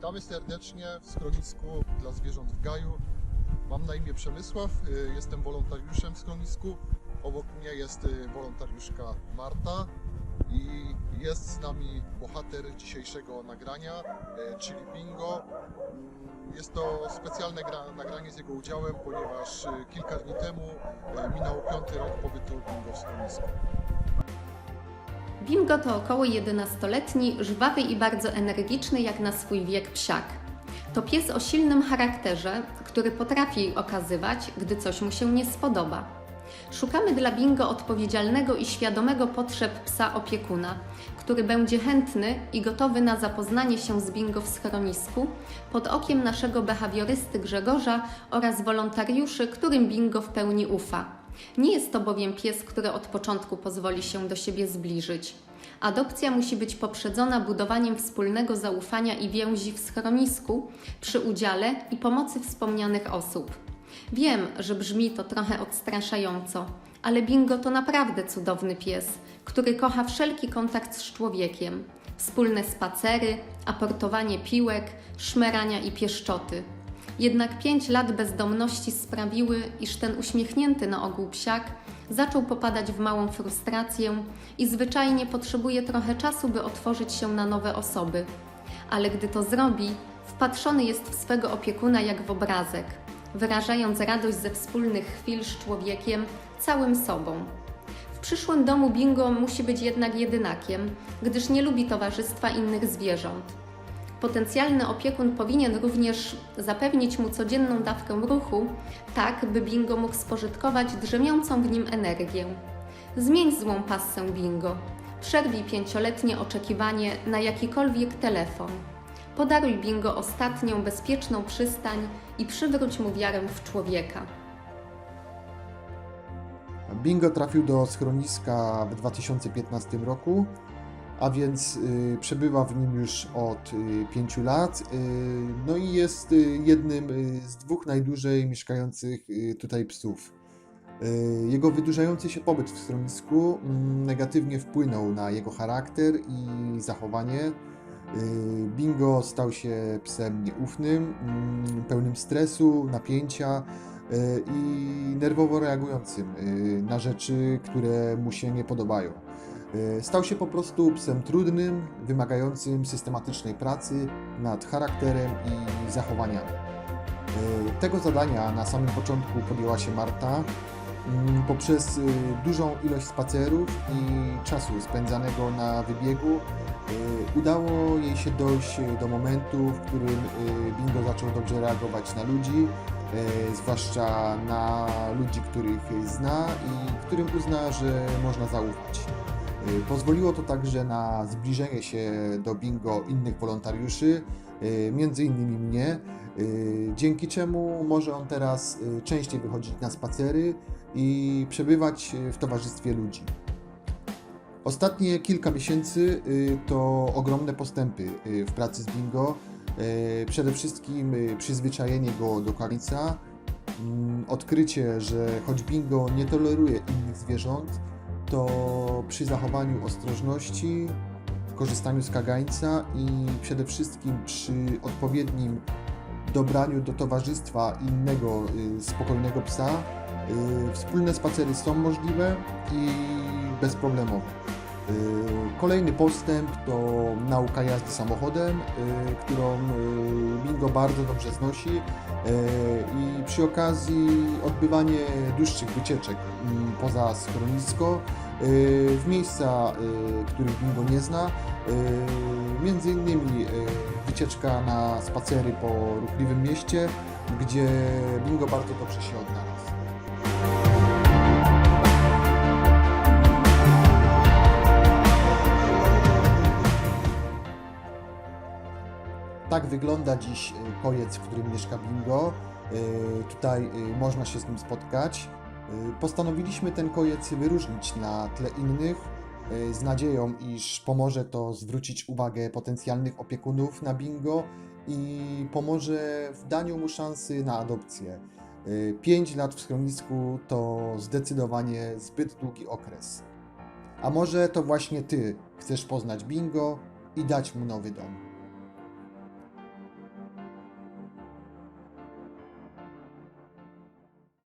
Witamy serdecznie w schronisku dla zwierząt w Gaju. Mam na imię Przemysław, y, jestem wolontariuszem w schronisku. Obok mnie jest y, wolontariuszka Marta i jest z nami bohater dzisiejszego nagrania, y, czyli Bingo. Mm, Jest to specjalne gra- nagranie z jego udziałem, ponieważ kilka dni temu minął piąty rok pobytu Bingo w schronisku. Bingo to około 11-letni, żwawy i bardzo energiczny jak na swój wiek psiak. To pies o silnym charakterze, który potrafi okazywać, gdy coś mu się nie spodoba. Szukamy dla Bingo odpowiedzialnego i świadomego potrzeb psa opiekuna, który będzie chętny i gotowy na zapoznanie się z Bingo w schronisku pod okiem naszego behawiorysty Grzegorza oraz wolontariuszy, którym Bingo w pełni ufa. Nie jest to bowiem pies, który od początku pozwoli się do siebie zbliżyć. Adopcja musi być poprzedzona budowaniem wspólnego zaufania i więzi w schronisku przy udziale i pomocy wspomnianych osób. Wiem, że brzmi to trochę odstraszająco, ale Bingo to naprawdę cudowny pies, który kocha wszelki kontakt z człowiekiem. Wspólne spacery, aportowanie piłek, szmerania i pieszczoty. Jednak pięć lat bezdomności sprawiły, iż ten uśmiechnięty na ogół psiak zaczął popadać w małą frustrację i zwyczajnie potrzebuje trochę czasu, by otworzyć się na nowe osoby. Ale gdy to zrobi, wpatrzony jest w swego opiekuna jak w obrazek, wyrażając radość ze wspólnych chwil z człowiekiem, całym sobą. W przyszłym domu Bingo musi być jednak jedynakiem, gdyż nie lubi towarzystwa innych zwierząt. Potencjalny opiekun powinien również zapewnić mu codzienną dawkę ruchu, tak by Bingo mógł spożytkować drzemiącą w nim energię. Zmień złą passę Bingo. Przerwij pięcioletnie oczekiwanie na jakikolwiek telefon. Podaruj Bingo ostatnią bezpieczną przystań i przywróć mu wiarę w człowieka. Bingo trafił do schroniska w 2015 roku, a więc y, przebywa w nim już od 5 lat. y, no i jest y, jednym y, z dwóch najdłużej mieszkających y, tutaj psów. Y, Jego wydłużający się pobyt w schronisku mm, negatywnie wpłynął na jego charakter i zachowanie. Y, Bingo stał się psem nieufnym, mm, pełnym stresu, napięcia y, i nerwowo reagującym y, na rzeczy, które mu się nie podobają. Y, Stał się po prostu psem trudnym, wymagającym systematycznej pracy nad charakterem i zachowaniami. Y, Tego zadania na samym początku podjęła się Marta mm, poprzez y, dużą ilość spacerów i czasu spędzanego na wybiegu. Udało jej się dojść do momentu, w którym Bingo zaczął dobrze reagować na ludzi, zwłaszcza na ludzi, których zna i którym uzna, że można zaufać. Y, Pozwoliło to także na zbliżenie się do bingo innych wolontariuszy, y, innymi mnie, y, dzięki czemu może on teraz częściej wychodzić na spacery i przebywać w towarzystwie ludzi. Ostatnie kilka miesięcy to ogromne postępy w pracy z bingo. Przede wszystkim przyzwyczajenie go do karica, mm, odkrycie, że choć bingo nie toleruje innych zwierząt, to przy zachowaniu ostrożności, korzystaniu z kagańca i przede wszystkim przy odpowiednim dobraniu do towarzystwa innego y, spokojnego psa, y, wspólne spacery są możliwe i bezproblemowe. Y, Kolejny postęp to nauka jazdy samochodem, y, którą y, Bingo bardzo dobrze znosi i przy okazji odbywanie dłuższych wycieczek poza schronisko w miejsca, których Bingo nie zna. Między innymi wycieczka na spacery po ruchliwym mieście, gdzie Bingo bardzo dobrze się odnalazł. Tak wygląda dziś y, kojec, w którym mieszka Bingo. Y, Tutaj y, można się z nim spotkać. Y, Postanowiliśmy ten kojec wyróżnić na tle innych, y, z nadzieją, iż pomoże to zwrócić uwagę potencjalnych opiekunów na Bingo i pomoże w daniu mu szansy na adopcję. 5 lat w schronisku to zdecydowanie zbyt długi okres. A może to właśnie Ty chcesz poznać Bingo i dać mu nowy dom?